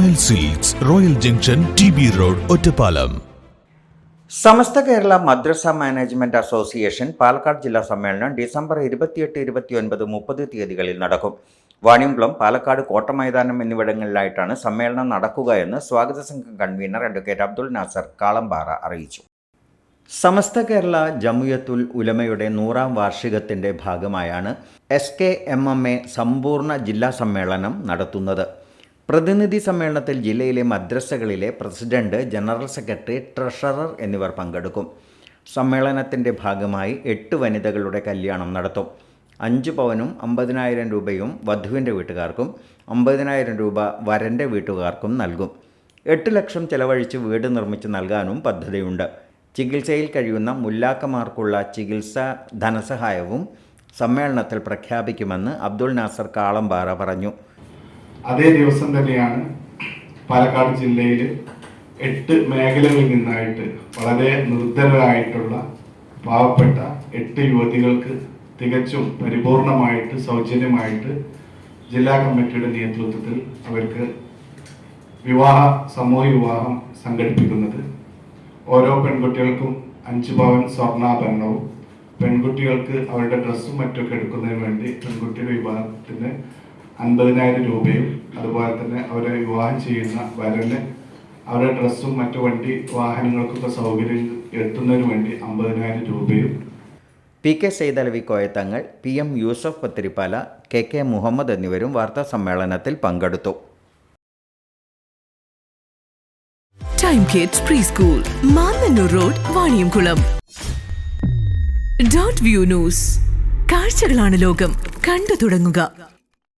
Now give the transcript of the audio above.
Royal silks royal junction T B road Ottapalam Samastha Kerala മദ്രസ management association Palakkad ജില്ലാ സമ്മേളനം December ഇരുപത്തിയെട്ട് ഇരുപത്തിയൊൻപത് മുപ്പത് തീയതികളിൽ നടക്കും. വാണിയംകുളം പാലക്കാട് കോട്ടമൈതാനം എന്നിവിടങ്ങളിലായിട്ടാണ് സമ്മേളനം നടക്കുക എന്ന് സ്വാഗത സംഘം കൺവീനർ അഡ്വക്കേറ്റ് അബ്ദുൾ നാസർ കാളമ്പാറ അറിയിച്ചു. സമസ്ത കേരള ജമുയത്തുൽ ഉലമയുടെ നൂറാം വാർഷികത്തിന്റെ ഭാഗമായാണ് S K M M A സമ്പൂർണ ജില്ലാ സമ്മേളനം നടത്തുന്നത്. പ്രതിനിധി സമ്മേളനത്തിൽ ജില്ലയിലെ മദ്രസകളിലെ പ്രസിഡന്റ് ജനറൽ സെക്രട്ടറി ട്രഷറർ എന്നിവർ പങ്കെടുക്കും. സമ്മേളനത്തിന്റെ ഭാഗമായി എട്ട് വനിതകളുടെ കല്യാണം നടത്തും. അഞ്ച് പവനും അമ്പതിനായിരം രൂപയും വധുവിന്റെ വീട്ടുകാർക്കും അമ്പതിനായിരം രൂപ വരന്റെ വീട്ടുകാർക്കും നൽകും. എട്ട് ലക്ഷം ചെലവഴിച്ച് വീട് നിർമ്മിച്ച് നൽകാനും പദ്ധതിയുണ്ട്. ചികിത്സയിൽ കഴിയുന്ന മുല്ലാക്കമാർക്കുള്ള ചികിത്സ ധനസഹായവും സമ്മേളനത്തിൽ പ്രഖ്യാപിക്കുമെന്ന് അബ്ദുൾ നാസർ കാളമ്പാറ പറഞ്ഞു. അതേ ദിവസം തന്നെയാണ് പാലക്കാട് ജില്ലയിൽ എട്ട് മേഖലകളിൽ നിന്നായിട്ട് വളരെ നിർദ്ധനരായിട്ടുള്ള പാവപ്പെട്ട എട്ട് യുവതികൾക്ക് തികച്ചും പരിപൂർണമായിട്ട് സൗജന്യമായിട്ട് ജില്ലാ കമ്മിറ്റിയുടെ നേതൃത്വത്തിൽ അവർക്ക് വിവാഹ സമൂഹ വിവാഹം സംഘടിപ്പിക്കുന്നത്. ഓരോ പെൺകുട്ടികൾക്കും അഞ്ച് പവൻ സ്വർണാഭരണവും പെൺകുട്ടികൾക്ക് അവരുടെ ഡ്രസ്സും മറ്റൊക്കെ എടുക്കുന്നതിന് വേണ്ടി പെൺകുട്ടിയുടെ വിവാഹത്തിന് അൻപതിനായിരം രൂപയും അതുപോലെ തന്നെ അവരെ വിവാഹം ചെയ്യുന്ന വരന് അവരുടെ ഡ്രസ്സും മറ്റു വണ്ടി വാഹനങ്ങൾക്കൊക്കെ സൗകര്യം എത്തുന്നതിന് വേണ്ടി അമ്പതിനായിരം രൂപയും. P K Saithalavi Koyathangal P M Yusuf Pathiripala K K Muhammad എന്നിവരും വാർത്താ സമ്മേളനത്തിൽ പങ്കെടുത്തു. Time kids pre school Mannannur road Vaniyamkulam dot view news കാഴ്ചകളാണ് ലോകം. കണ്ടു തുടങ്ങുക.